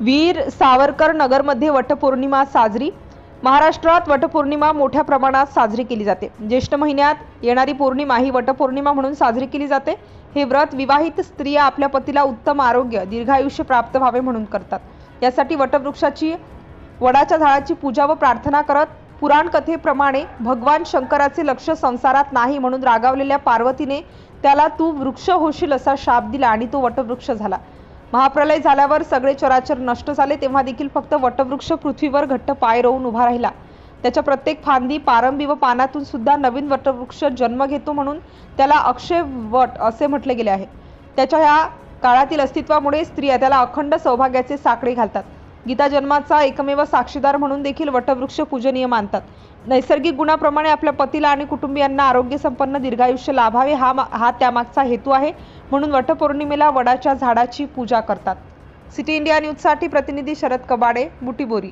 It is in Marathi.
वीर सावरकर नगरमध्ये वटपौर्णिमा साजरी. महाराष्ट्रात वटपौर्णिमा मोठ्या प्रमाणात साजरी केली जाते. ज्येष्ठ महिन्यात येणारी पौर्णिमा ही वटपौर्णिमा म्हणून साजरी केली जाते. हे व्रत विवाहित स्त्रिया आपल्या पतीला उत्तम आरोग्य दीर्घायुष्य प्राप्त व्हावे म्हणून करतात. यासाठी वटवृक्षाची वडाच्या झाडाची पूजा व प्रार्थना करत पुराण कथेप्रमाणे भगवान शंकराचे लक्ष संसारात नाही म्हणून रागावलेल्या पार्वतीने त्याला तू वृक्ष होशील असा शाप दिला आणि तो वटवृक्ष झाला. महाप्रलय झाल्यावर सगळे चराचर नष्ट झाले तेव्हा देखील फक्त वटवृक्ष पृथ्वीवर घट्ट पाय रोवून उभा राहिला. त्याच्या प्रत्येक फांदी पारंबी व पानातून सुद्धा नवीन वटवृक्ष जन्म घेतो म्हणून त्याला अक्षय वट असे म्हटले गेले आहे. त्याच्या ह्या काळातील अस्तित्वामुळे स्त्रिया त्याला अखंड सौभाग्याचे साकडे घालतात. गीता जन्माचा एकमेव साक्षीदार म्हणून देखील वटवृक्ष पूजनीय मानतात. नैसर्गिक गुणाप्रमाणे आपल्या पतीला आणि कुटुंबियांना आरोग्य संपन्न दीर्घायुष्य लाभावे हा मा- हा त्यामागचा हेतू आहे म्हणून वटपौर्णिमेला वडाच्या झाडाची पूजा करतात. सिटी इंडिया न्यूजसाठी प्रतिनिधी शरद कबाडे बुटीबोरी.